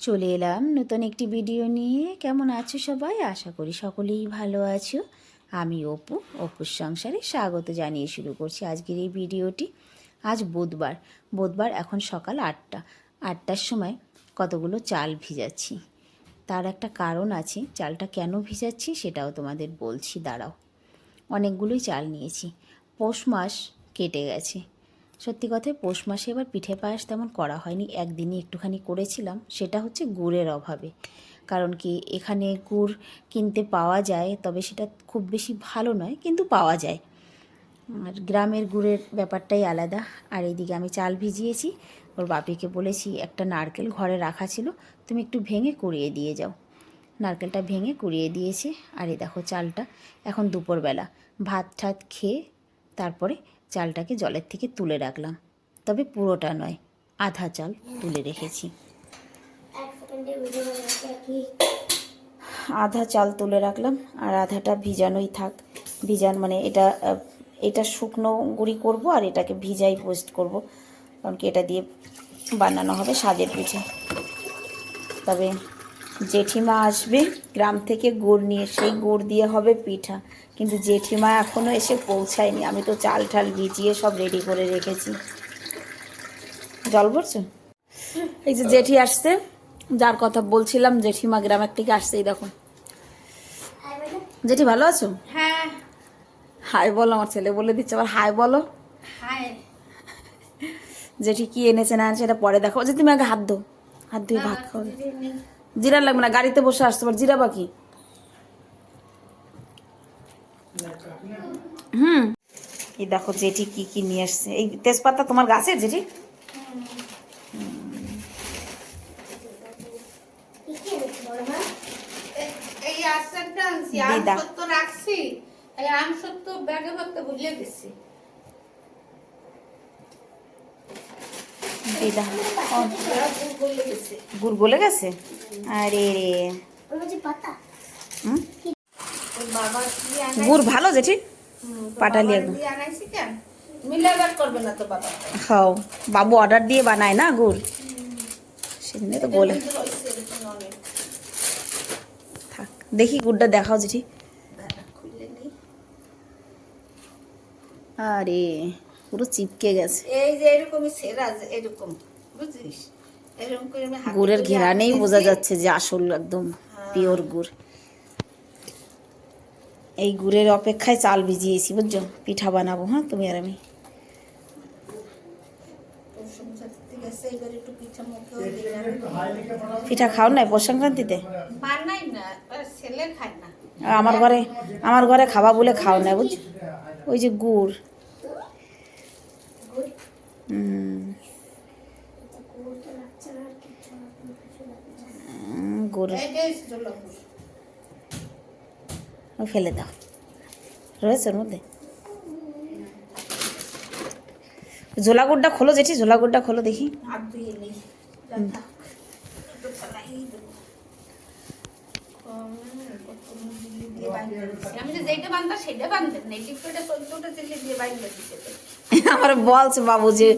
চলে এলাম নতুন একটি ভিডিও নিয়ে। কেমন আছো সবাই? আশা করি সকলেই ভালো আছো। আমি অপু, অপুর সংসারে স্বাগত জানিয়ে শুরু করছি আজকের এই ভিডিওটি আজ বুধবার। বুধবার এখন সকাল আটটা। আটটার সময় কতগুলো চাল ভিজাচ্ছি। তার একটা কারণ আছে, চালটা কেন ভিজাচ্ছি সেটাও তোমাদের বলছি, দাঁড়াও। অনেকগুলোই চাল নিয়েছি। পৌষ মাস কেটে গেছে। সত্যি কথায় পৌষ মাসে এবার পিঠে পায়েস তেমন করা হয়নি। একদিনই একটুখানি করেছিলাম, সেটা হচ্ছে গুড়ের অভাবে। কারণ কি, এখানে গুড় কিনতে পাওয়া যায়, তবে সেটা খুব বেশি ভালো নয়, কিন্তু পাওয়া যায়। আর গ্রামের গুড়ের ব্যাপারটাই আলাদা। আর এইদিকে আমি চাল ভিজিয়েছি, ওর বাপিকে বলেছি, একটা নারকেল ঘরে রাখা ছিল, তুমি একটু ভেঙে কুড়িয়ে দিয়ে যাও। নারকেলটা ভেঙে কুড়িয়ে দিয়েছে, আর এই দেখো চালটা, এখন দুপুরবেলা। ভাত ঠাত খেয়ে, তারপরে চালটাকে জলের থেকে তুলে রাখলাম। তবে পুরোটা নয় আধা চাল তুলে রেখেছি। আধা চাল তুলে রাখলাম আর আধাটা ভিজানোই থাক। ভিজান মানে এটা এটা শুকনো গুঁড়ি করব আর এটাকে ভিজাই পোস্ট করব। কারণ কি এটা দিয়ে বানানো হবে স্বাদের পিঠে। তবে জেঠিমা আসবে গ্রাম থেকে গুড় নিয়ে সেই গুড় দিয়ে হবে পিঠা। কিন্তু জেঠিমা এখনও এসে পৌঁছায়নি। আমি তো চাল ঠাল ভিজিয়ে সব রেডি করে রেখেছি। জল ভরছো? এই যে জেঠি আসছে যার কথা বলছিলাম জেঠিমা গ্রামের থেকে আসছে এই দেখো। জেঠি ভালো আছো? হ্যাঁ। হাই বলো আমার ছেলে বলে দিচ্ছে আবার হাই বলো। হাই। জেঠি কি এনেছে না সেটা পরে দেখো। যে তুমি আগে হাত ধো। হাত ধুয়ে ভাত খাও জিরা লাগবে না গাড়িতে বসে আসতে পার। জিরা বাকি। হুম। এই দেখো জেঠি কি কি নিয়ে আসছে। এই তেজপাতা তোমার গাছের জেঠি? এই আচারটা আনছি আম। সত্য রাখছি আম সত্য ব্যাগে ভরতে ভুলে গেছি দিদা গুড় গলে গেছে? আরে রে। হুম? বাবা গুড় ভালো জেঠি। পাটালি একদম। তো বাবা অর্ডার দিয়ে বানায় না গুড়? সেদিনে তো বলে। থাক দেখি গুড়টা দেখাও জেঠি। আরে। পুরো চিপকে গেছে। এই যে এরকমই সেরা যে এরকম বুঝছিস এরকম করে গুড়ের ঘেরানেই বোঝা যাচ্ছে যে আসল একদম পিওর গুড়। এই গুড়ের অপেক্ষায় চাল ভিজিয়েছি বুঝছ? পিঠা বানাবো হ্যাঁ তুমি আর আমি। পিঠা খাও নাই পৌষ সংক্রান্তিতে আমার ঘরে আমার ঘরে খাওয়া বলে খাও না বুঝছ? ওই যে গুড়। ফেলে দাও। রয়েছে ওর মধ্যে। ঝোলা গুড়টা খোলো জেঠি ঝোলা গুড়টা খোলো দেখি হাত ধুয়ে নিই যা থাক। একটু ফেলাই দেবো। কম, কত জিলি দিয়ে বাইন্ধে দিছি। আমি যে যেটা বান্ধা সেটা বান্ধেন না এই করে চোদ্দটা চিলি দিয়ে বাইন্ধে দিছে তো। আমার বলছে বাবু যে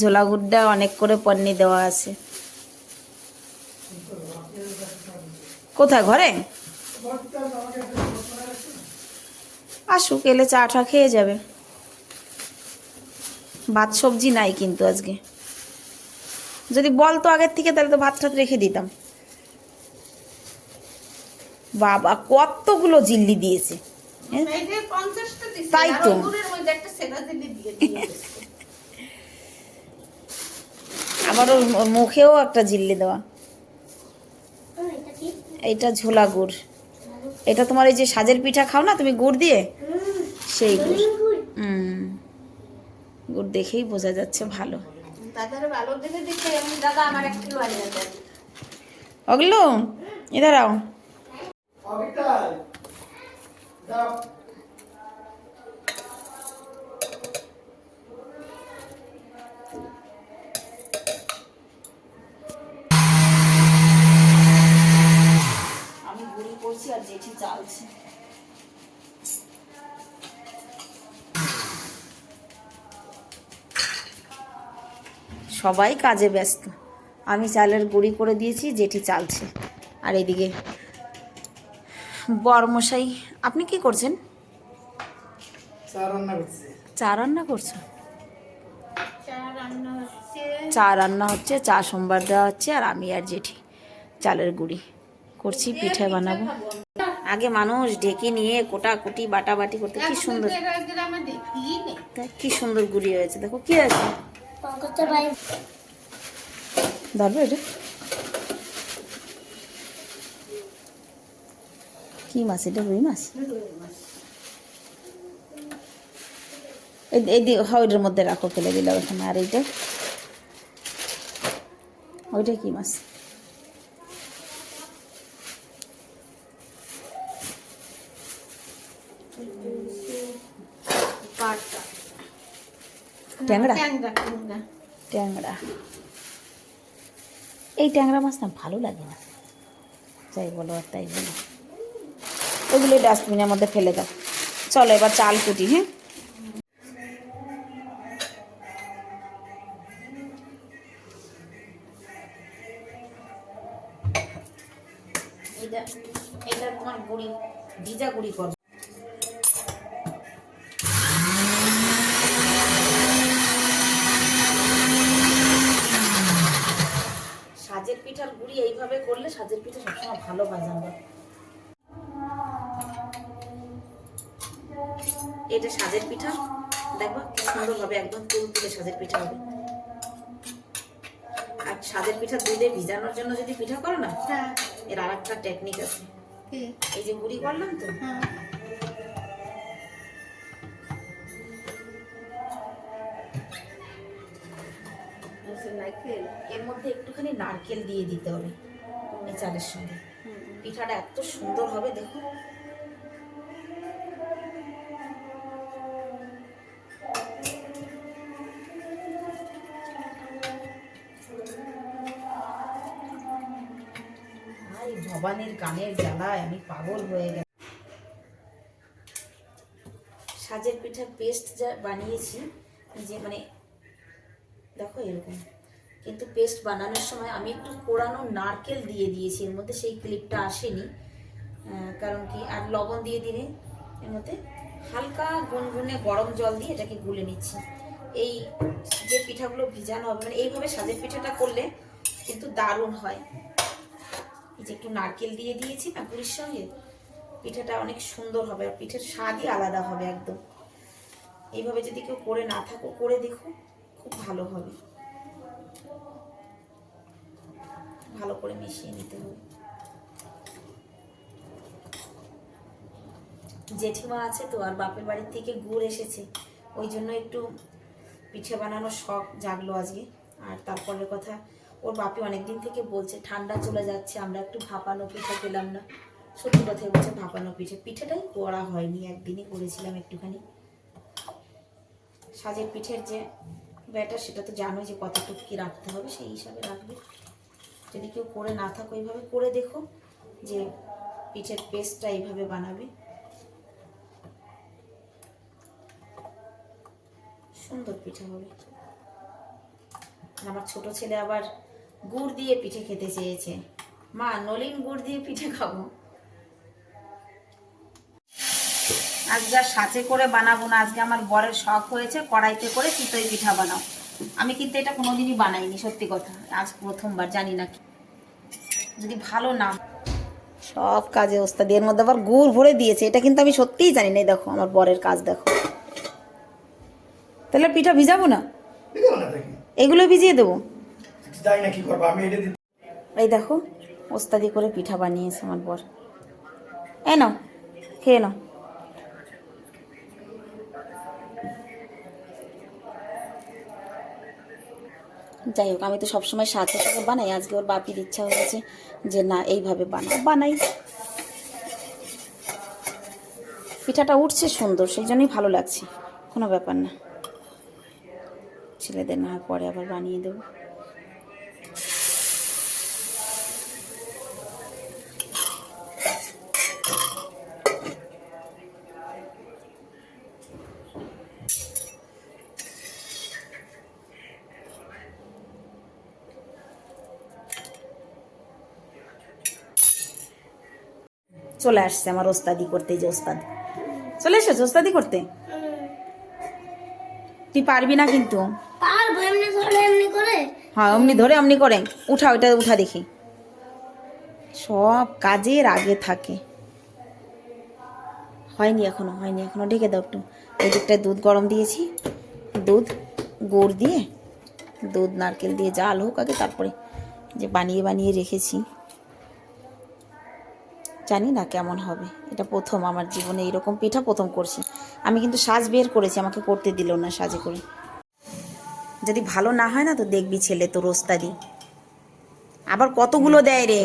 ঝোলা গুড়টা অনেক করে পন্নি দেওয়া আছে। কোথায় ঘরে? আসুক এলে চা টা খেয়ে যাবে। ভাত সবজি নাই কিন্তু আজকে। যদি বলতো আগের থেকে তাহলে তো ভাত টাত রেখে দিতাম। বাবা কতগুলো জিল্লি দিয়েছে? হ্যাঁ? তাই তো। আবার ওর মুখেও একটা জিল্লি দেওয়া। এইটা ঝোলা গুড়। এটা তোমার এই যে সাজের পিঠা খাও না তুমি গুড় দিয়ে? সেই গুড়। হুম গুড় দেখেই বোঝা যাচ্ছে ভালো। ওগুলো এ দেখে দেখে আমি গুড়ি করছি আর জেঠি চালছে। সবাই কাজে ব্যস্ত। আমি চালের গুঁড়ি করে দিয়েছি যেটি চালছে। আর এদিকে বরমশাই আপনি কি করছেন? চা রান্না করছি। চা রান্না করছ? চা রান্না হচ্ছে। চা সোমবার দেওয়া হচ্ছে আর আমি আর জেঠি চালের গুঁড়ি করছি পিঠে বানাবো। আগে মানুষ ঢেকে নিয়ে কোটাকুটি বাটাবাটি করতে কি সুন্দর। কি সুন্দর গুড়ি হয়েছে দেখো কি আছে ধরবে এটা? কি মাছ? এটা রুই মাছ? এই- দি- হ্যাঁ, মধ্যে রাখো ফেলে দিলাম এখানে আর এইটা? ওইটা কি মাছ? ট্যাংরা। ট্যাংরা। এই ট্যাংরা মাছ না ভালো লাগে না। যাই বলো আর তাই বলো। ওইগুলো ডাস্টবিনের মধ্যে ফেলে দাও। চলো এবার চাল কুটি হ্যাঁ? এটা তোমার গুড়ি সাজের পিঠার গুড়ি এইভাবে করলে সাজের পিঠা সবসময় ভালো হয়। এটা সাজের পিঠা দেখো কি সুন্দর হবে একদম তুল তুলে সাজের পিঠা হবে। আর সাজের পিঠা দুধে ভিজানোর জন্য যদি পিঠা করো না হ্যাঁ। এর আর একটা টেকনিক আছে এই যে মুড়ি করলাম তো। হ্যাঁ। আচ্ছা, এর মধ্যে একটুখানি নারকেল দিয়ে দিতে হবে এই চালের সঙ্গে। পিঠাটা এত সুন্দর হবে দেখো। গানের জ্বালায়, আমি পাগল হয়ে গেল সাজের পিঠার পেস্ট যা বানিয়েছি, যে মানে দেখো এরকম। কিন্তু পেস্ট বানানোর সময় আমি একটু কোরানো নারকেল দিয়ে দিয়েছি, এর মধ্যে সেই ক্লিপটা আসেনি। কারণ কি, আর লবণ দিয়ে দিলে, এর মধ্যে হালকা গুনগুনে গরম জল দিয়ে এটাকে গুলে নিচ্ছি। এই যে পিঠাগুলো ভিজানো হবে মানে এইভাবে সাজের পিঠাটা করলে কিন্তু দারুণ হয়। এই যে একটু নারকেল দিয়ে দিয়েছি না গুড়ির সঙ্গে, পিঠাটা অনেক সুন্দর হবে আর পিঠের স্বাদই আলাদা হবে একদম। এইভাবে যদি কেউ করে না থাকো, করে দেখো, খুব ভালো হবে। ভালো করে মিশিয়ে নিতে হবে। জেঠিমা আছে তো, আর বাপের বাড়ির থেকে গুড় এসেছে, ওই জন্য একটু পিঠে বানানোর শখ জাগলো আজকে। আর তারপরের কথা ওর বাপি অনেকদিন থেকে বলছে, ঠান্ডা চলে যাচ্ছে, আমরা একটু ভাপানো পিঠে পেলাম না। সত্যি কথাই বলছে, ভাপানো পিঠে, পিঠেটাই করা হয়নি, একদিনই করেছিলাম একটুখানি। সাজের পিঠের যে ব্যাটার সেটা তো জানোই যে কতটুকু কি রাখতে হবে, সেই হিসাবে রাখবে। যদি কেউ করে না থাকো এইভাবে, করে দেখো যে পিঠের পেস্টটা এইভাবে বানাবে। সুন্দর পিঠা হবে। আমার ছোট ছেলে আবার গুড় দিয়ে পিঠে খেতে চেয়েছে। মা নলিন গুড় দিয়ে পিঠে খাব। আজকে আর সাথে করে বানাবো না আজকে আমার বরের শখ হয়েছে কড়াইতে করে চিতই পিঠা বানাও। আমি কিন্তু এটা কোনোদিনই বানাইনি সত্যি কথা। আজ প্রথমবার জানি না কি। যদি ভালো না সব কাজে ওস্তাদি এর মধ্যে আবার গুড় ভরে দিয়েছে এটা কিন্তু আমি সত্যিই জানি না। দেখো আমার বরের কাজ দেখো। তাহলে পিঠা ভিজাবো না? এগুলো ভিজিয়ে দেবো। না কি করব, আমি এটা দিতে এই দেখো, ওস্তাদি করে পিঠা বানিয়েছে আমার বর। এ নাও, খেয়ে নাও। যাই হোক, আমি তো সবসময় সাথে সাথে বানাই, আজকে ওর বাপির ইচ্ছা হয়েছে যে না, এইভাবে বানাও বানাই। পিঠাটা উঠছে সুন্দর, সেই জন্যই ভালো লাগছে। কোনো ব্যাপার না। ছেলেদের না পরে আবার বানিয়ে দেবো। চলে আসছে আমার ওস্তাদি করতে যে ওস্তাদ। চলে এসেছে ওস্তাদি করতে? তুই পারবি না কিন্তু। পারব এমনি ধরে এমনি করে? হ্যাঁ অমনি ধরে অমনি করে। উঠা ওইটা উঠা দেখি। সব কাজের আগে থাকে। হয়নি এখনও হয়নি এখনও। ঢেকে দাও একটু। এই দিকটায় দুধ গরম দিয়েছি। দুধ গুড় দিয়ে দুধ নারকেল দিয়ে জাল হোক আগে তারপরে যে বানিয়ে বানিয়ে রেখেছি। জানি না কেমন হবে। এটা প্রথম আমার জীবনে এইরকম পিঠা প্রথম করছি। আমি কিন্তু সাজ বের করেছি, আমাকে করতে দিল না সাজে করে। যদি ভালো না হয় না তো দেখবি ছেলে তোর ওস্তাদি আবার কতগুলো দেয় রে?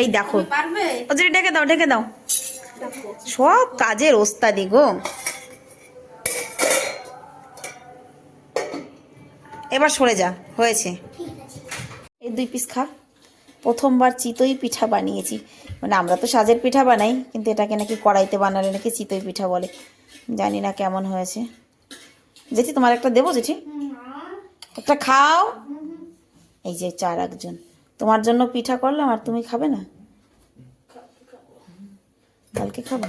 এই দেখো। ওদের ডেকে দাও ডেকে দাও। সব কাজের ওস্তাদি গো। এবার সরে যা, হয়েছে। এই দুই পিস খা। প্রথমবার চিতই পিঠা বানিয়েছি। মানে আমরা তো সাজের পিঠা বানাই, কিন্তু এটাকে নাকি কড়াইতে বানালে নাকি চিতই পিঠা বলে। জানি না কেমন হয়েছে। জেঠি, তোমার একটা দেবো জেঠি? একটা খাও। এই যে চার একজন। তোমার জন্য পিঠা করলাম, আর তুমি খাবে না? কালকে খাবে।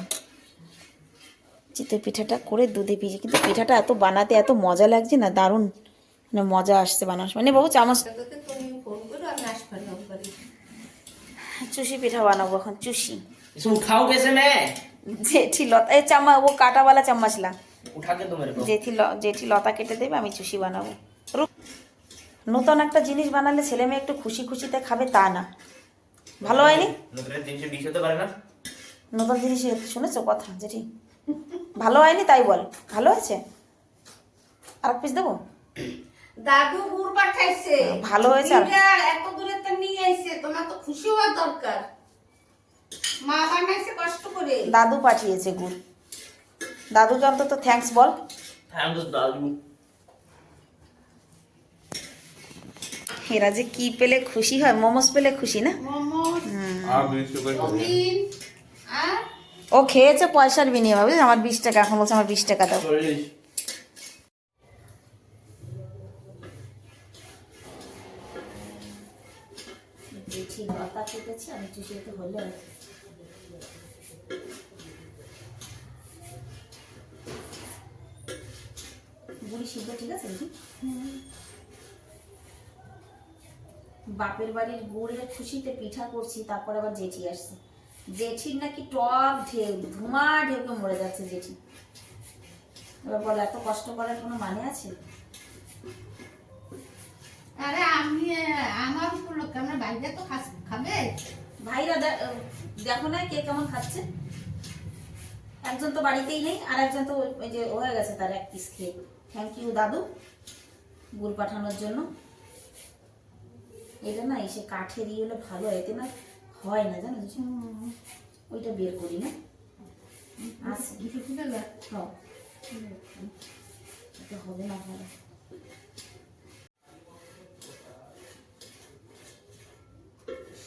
চিতই পিঠাটা করে দুধে ভিজে কিন্তু পিঠাটা এত বানাতে এত মজা লাগছে না, দারুণ। মানে মজা আসছে বানানোর সময়। নে বাবু, চামচ তোকে তুমি ফোন করো আমি আসব না বাড়ি চুষি পিঠা বানাবো এখন চুষি इसको उठाओ कैसे मैं জেঠি লতা এই চামচ ও কাটাওয়ালা চামচ লা उठा के दो मेरे को জেঠি ল- জেঠি লতা কেটে দেবে আমি চুষি বানাবো রুক। নতুন একটা জিনিস বানালে ছেলে মেয়ে একটু খুশি খুশিতে খাবে তা না ভালো হয়নি নতুন তিনশো বিশ হতে পারে না নতুন জিনিস শুনেছো কথা জেঠি ভালো হয়নি তাই বল ভালো হয়েছে আর পিস দেবো দাদু গুড় পাঠাইছে। ভালো হয়েছে এত দূরে তো নিয়ে আইছে তোমার তো খুশি হওয়া দরকার। মা বানাইছে কষ্ট করে। দাদু পাঠিয়েছে গুড়। দাদুকে অন্তত থ্যাঙ্কস বল। থ্যাঙ্কস দাদু। এরা যে কি পেলে খুশি হয় মোমোস পেলে খুশি না? ও খেয়েছে পয়সার বিনিময় বুঝলি? আমার বিশ টাকা এখন বলছে আমার বিশ টাকা দাও। আমি হলে বুড়ি ঠিক আছে বাপের বাড়ির গুড়ের খুশিতে পিঠা করছি, তারপর আবার জেঠি আসছে। জেঠির নাকি টক ঢেউ ধুমা ঢেউকে মরে যাচ্ছে জেঠি। এবার বল, এত কষ্ট করার কোনো মানে আছে? আরে আমি আমার উপলক্ষে আমরা বাইরে তো খাস- খাবে? ভাইরা দেখো না কে কেমন খাচ্ছে। একজন তো বাড়িতেই নেই আর একজন তো ওই- যে হয়ে গেছে তার এক পিস খেয়ে। থ্যাংক ইউ দাদু গুড় পাঠানোর জন্য। এটা না এসে কাঠের ইয়ে হলে ভালো এতে না হয় না জানো? ওইটা বের করি না। এটা হবে না ভালো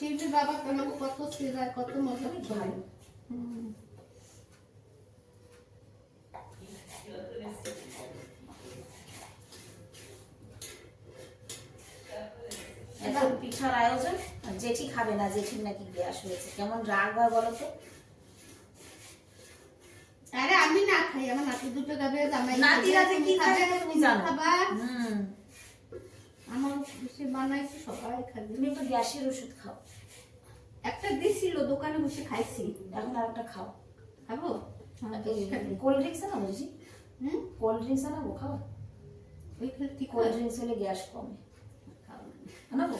শিল্পী বাবা কেন কত সিরায় কত মজা এখন পিঠার আয়োজন জেঠি খাবে না জেঠির নাকি গ্যাস হয়েছে। কেমন রাগ হয় বলো তো? আরে আমি না খাই আমার নাতি দুটো খাবে নাতিরা যে কি তুমি খাবে তুমি তুমি জানো। খাবা। হুম। আমার বসে বানাইছি সবাই খাবে তুমি একটু গ্যাসের ওষুধ খাও। একটা দিছিল দোকানে বসে খাইছি। এখন আর একটা খাও। খাব। কোল্ড ড্রিঙ্কস আনাবো বুঝি হুম? কোল্ড ড্রিঙ্কস আনাবো খাও ওইখানে ঠিক কোল্ড ড্রিঙ্কস হলে গ্যাস কমে। আনাবো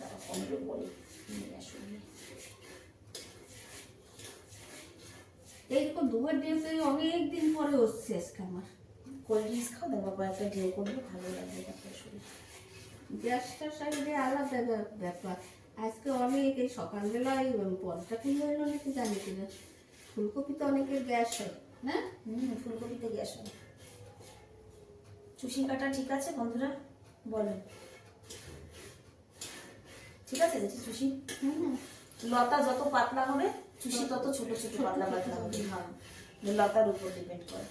দাঁড়াও, কমবে বলি আসো। নিয়ে। এইরকম দুবার ড্রেস অনেক দিন পরে হচ্ছে আজকে আমার। কোল্ড ড্রিঙ্কস খাও দেখো কয়েকটা ঢেউ করলে ভালো লাগবে তারপরে শরীর। গ্যাসটার সাইডে আলাদা ব্যাপার। আজকে অনেক এই সকালবেলায় পদটা কি হইল নাকি জানি কিনা ফুলকপিতে অনেকের গ্যাস হয় না? হুম ফুলকপিতে গ্যাস হয়। চুষি কাটা ঠিক আছে বন্ধুরা? বলেন ঠিক আছে যেটি চুষি? লতা যত পাতলা হবে চুষি তত ছোট ছোট পাতলা পাতলা হবে। হ্যাঁ লতার উপর ডিপেন্ড করে।